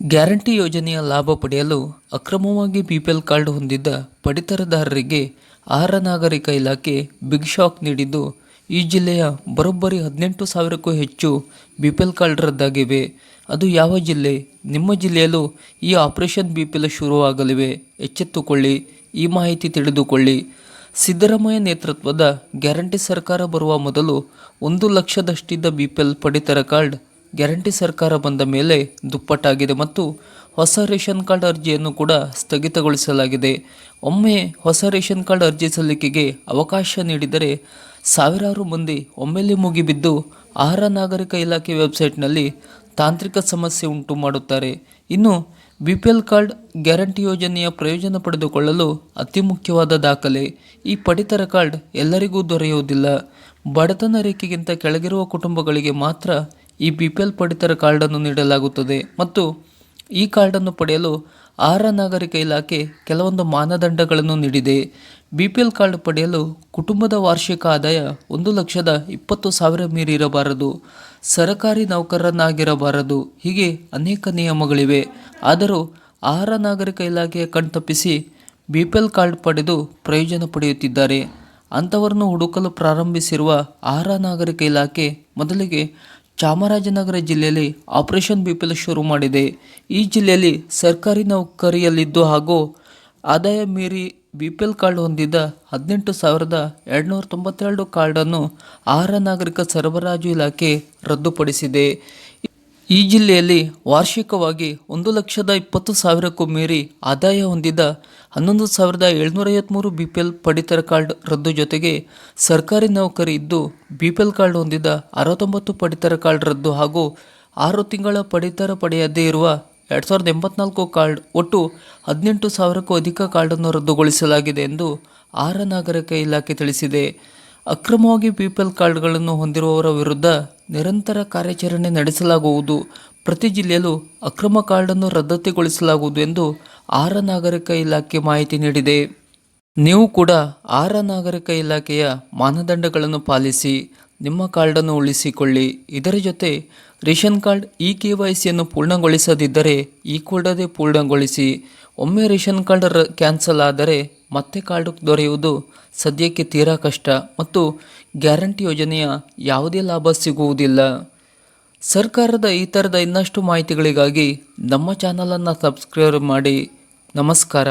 Guarantee ಯೋಜನೆಯ ಲಾಭ ಪಡೆಯಲು ಅಕ್ರಮವಾಗಿ ಬಿಪಿಎಲ್ ಕಾರ್ಡ್ ಹೊಂದಿದ್ದ ಪಡಿತರದಾರರಿಗೆ ಆಹಾರ ನಾಗರಿಕ ಇಲಾಖೆ ಬಿಗ್ ಶಾಕ್ ನೀಡಿದ್ದು, ಈ ಜಿಲ್ಲೆಯ ಬರೋಬ್ಬರಿ ಹದಿನೆಂಟು ಸಾವಿರಕ್ಕೂ ಹೆಚ್ಚು ಬಿಪಿಎಲ್ ಕಾರ್ಡ್ ರದ್ದಾಗಿವೆ. ಅದು ಯಾವ ಜಿಲ್ಲೆ? ನಿಮ್ಮ ಜಿಲ್ಲೆಯಲ್ಲೂ ಈ ಆಪರೇಷನ್ ಬಿಪಿಎಲ್ ಶುರುವಾಗಲಿವೆ. ಎಚ್ಚೆತ್ತುಕೊಳ್ಳಿ, ಈ ಮಾಹಿತಿ ತಿಳಿದುಕೊಳ್ಳಿ. ಸಿದ್ದರಾಮಯ್ಯ ನೇತೃತ್ವದ ಗ್ಯಾರಂಟಿ ಸರ್ಕಾರ ಬರುವ ಮೊದಲು ಒಂದು ಲಕ್ಷದಷ್ಟಿದ್ದ ಬಿಪಿಎಲ್ ಪಡಿತರ ಕಾರ್ಡ್ ಗ್ಯಾರಂಟಿ ಸರ್ಕಾರ ಬಂದ ಮೇಲೆ ದುಪ್ಪಟ್ಟಾಗಿದೆ ಮತ್ತು ಹೊಸ ರೇಷನ್ ಕಾರ್ಡ್ ಅರ್ಜಿಯನ್ನು ಕೂಡ ಸ್ಥಗಿತಗೊಳಿಸಲಾಗಿದೆ. ಒಮ್ಮೆ ಹೊಸ ರೇಷನ್ ಕಾರ್ಡ್ ಅರ್ಜಿ ಸಲ್ಲಿಕೆಗೆ ಅವಕಾಶ ನೀಡಿದರೆ ಸಾವಿರಾರು ಮಂದಿ ಒಮ್ಮೆಲೆ ಮುಗಿಬಿದ್ದು ಆಹಾರ ನಾಗರಿಕ ಇಲಾಖೆ ವೆಬ್ಸೈಟ್ನಲ್ಲಿ ತಾಂತ್ರಿಕ ಸಮಸ್ಯೆ ಉಂಟು ಮಾಡುತ್ತಾರೆ. ಇನ್ನು B P L card guarantee ಯೋಜನೆಯ ಪ್ರಯೋಜನ ಪಡೆದುಕೊಳ್ಳಲು ಅತಿ ಮುಖ್ಯವಾದ ದಾಖಲೆ. ಈ ಪಡಿತರ ಕಾರ್ಡ್ ಎಲ್ಲರಿಗೂ ದೊರೆಯುವುದಿಲ್ಲ. ಬಡತನ ರೇಖೆಗಿಂತ ಕೆಳಗಿರುವ ಕುಟುಂಬಗಳಿಗೆ ಮಾತ್ರ ಈ ಬಿ ಪಿ ಎಲ್ ಪಡಿತರ ಕಾರ್ಡನ್ನು ನೀಡಲಾಗುತ್ತದೆ ಮತ್ತು ಈ ಕಾರ್ಡನ್ನು ಪಡೆಯಲು ಆಹಾರ ನಾಗರಿಕ ಇಲಾಖೆ ಕೆಲವೊಂದು ಮಾನದಂಡಗಳನ್ನು ನೀಡಿದೆ. ಬಿ ಪಿ ಎಲ್ ಕಾರ್ಡ್ ಪಡೆಯಲು ಕುಟುಂಬದ ವಾರ್ಷಿಕ ಆದಾಯ ಒಂದು ಲಕ್ಷದ ಇಪ್ಪತ್ತು ಸಾವಿರ ಮೀರಿರಬಾರದು ಸರಕಾರಿ ನೌಕರನಾಗಿರಬಾರದು. ಹೀಗೆ ಅನೇಕ ನಿಯಮಗಳಿವೆ. ಆದರೂ ಆಹಾರ ನಾಗರಿಕ ಇಲಾಖೆಯ ಕಣ್ತಪ್ಪಿಸಿ ಬಿ ಪಿ ಎಲ್ ಕಾರ್ಡ್ ಪಡೆದು ಪ್ರಯೋಜನ ಪಡೆಯುತ್ತಿದ್ದಾರೆ. ಅಂಥವರನ್ನು ಹುಡುಕಲು ಪ್ರಾರಂಭಿಸಿರುವ ಆಹಾರ ನಾಗರಿಕ ಇಲಾಖೆ ಮೊದಲಿಗೆ ಚಾಮರಾಜನಗರ ಜಿಲ್ಲೆಯಲ್ಲಿ ಆಪರೇಷನ್ ಬಿಪಿಎಲ್ ಶುರು ಮಾಡಿದೆ. ಈ ಜಿಲ್ಲೆಯಲ್ಲಿ ಸರ್ಕಾರಿ ನೌಕರಿಯಲ್ಲಿದ್ದು ಹಾಗೂ ಆದಾಯ ಮೀರಿ ಬಿ ಪಿ ಎಲ್ ಕಾರ್ಡ್ ಹೊಂದಿದ್ದ ಹದಿನೆಂಟು ಸಾವಿರದ ಎರಡುನೂರ ತೊಂಬತ್ತೆರಡು ಕಾರ್ಡನ್ನು ಆಹಾರ ನಾಗರಿಕ ಸರಬರಾಜು ಇಲಾಖೆ ರದ್ದುಪಡಿಸಿದೆ. ಈ ಜಿಲ್ಲೆಯಲ್ಲಿ ವಾರ್ಷಿಕವಾಗಿ ಒಂದು ಲಕ್ಷದ ಇಪ್ಪತ್ತು ಸಾವಿರಕ್ಕೂ ಮೀರಿ ಆದಾಯ ಹೊಂದಿದ್ದ ಹನ್ನೊಂದು ಸಾವಿರದ ಏಳ್ನೂರ ಐವತ್ತ್ಮೂರು ಬಿ ಪಿ ಎಲ್ ಪಡಿತರ ಕಾರ್ಡ್ ರದ್ದು ಜೊತೆಗೆ ಸರ್ಕಾರಿ ನೌಕರಿ ಇದ್ದು ಬಿ ಪಿ ಎಲ್ ಕಾರ್ಡ್ ಹೊಂದಿದ್ದ ಅರವತ್ತೊಂಬತ್ತು ಪಡಿತರ ಕಾರ್ಡ್ ರದ್ದು ಹಾಗೂ ಆರು ತಿಂಗಳ ಪಡಿತರ ಪಡೆಯದೇ ಇರುವ ಎರಡು ಸಾವಿರದ ಎಂಬತ್ನಾಲ್ಕು ಕಾರ್ಡ್ ಒಟ್ಟು ಹದಿನೆಂಟು ಸಾವಿರಕ್ಕೂ ಅಧಿಕ ಕಾರ್ಡನ್ನು ರದ್ದುಗೊಳಿಸಲಾಗಿದೆ ಎಂದು ಆಹಾರ ನಾಗರಿಕ ಇಲಾಖೆ ತಿಳಿಸಿದೆ. ಅಕ್ರಮವಾಗಿ ಪಿಪಿಎಲ್ ಕಾರ್ಡ್ಗಳನ್ನು ಹೊಂದಿರುವವರ ವಿರುದ್ಧ ನಿರಂತರ ಕಾರ್ಯಾಚರಣೆ ನಡೆಸಲಾಗುವುದು. ಪ್ರತಿ ಜಿಲ್ಲೆಯಲ್ಲೂ ಅಕ್ರಮ ಕಾರ್ಡನ್ನು ರದ್ದತಿಗೊಳಿಸಲಾಗುವುದು ಎಂದು ಆರ ನಾಗರಿಕ ಇಲಾಖೆ ಮಾಹಿತಿ ನೀಡಿದೆ. ನೀವು ಕೂಡ ಆರ ನಾಗರಿಕ ಇಲಾಖೆಯ ಮಾನದಂಡಗಳನ್ನು ಪಾಲಿಸಿ ನಿಮ್ಮ ಕಾರ್ಡನ್ನು ಉಳಿಸಿಕೊಳ್ಳಿ. ಇದರ ಜೊತೆ ration card E K Y ಸಿಯನ್ನು ಪೂರ್ಣಗೊಳಿಸದಿದ್ದರೆ ಈ ಕೂಡದೇ ಪೂರ್ಣಗೊಳಿಸಿ. ಒಮ್ಮೆ ರೇಷನ್ ಕಾರ್ಡ್ ಕ್ಯಾನ್ಸಲ್ ಆದರೆ ಮತ್ತೆ ಕಾರ್ಡು ದೊರೆಯುವುದು ಸದ್ಯಕ್ಕೆ ತೀರಾ ಕಷ್ಟ ಮತ್ತು ಗ್ಯಾರಂಟಿ ಯೋಜನೆಯ ಯಾವುದೇ ಲಾಭ ಸಿಗುವುದಿಲ್ಲ. ಸರ್ಕಾರದ ಈ ಥರದ ಇನ್ನಷ್ಟು ಮಾಹಿತಿಗಳಿಗಾಗಿ ನಮ್ಮ ಚಾನಲನ್ನು ಸಬ್ಸ್ಕ್ರೈಬ್ ಮಾಡಿ. ನಮಸ್ಕಾರ.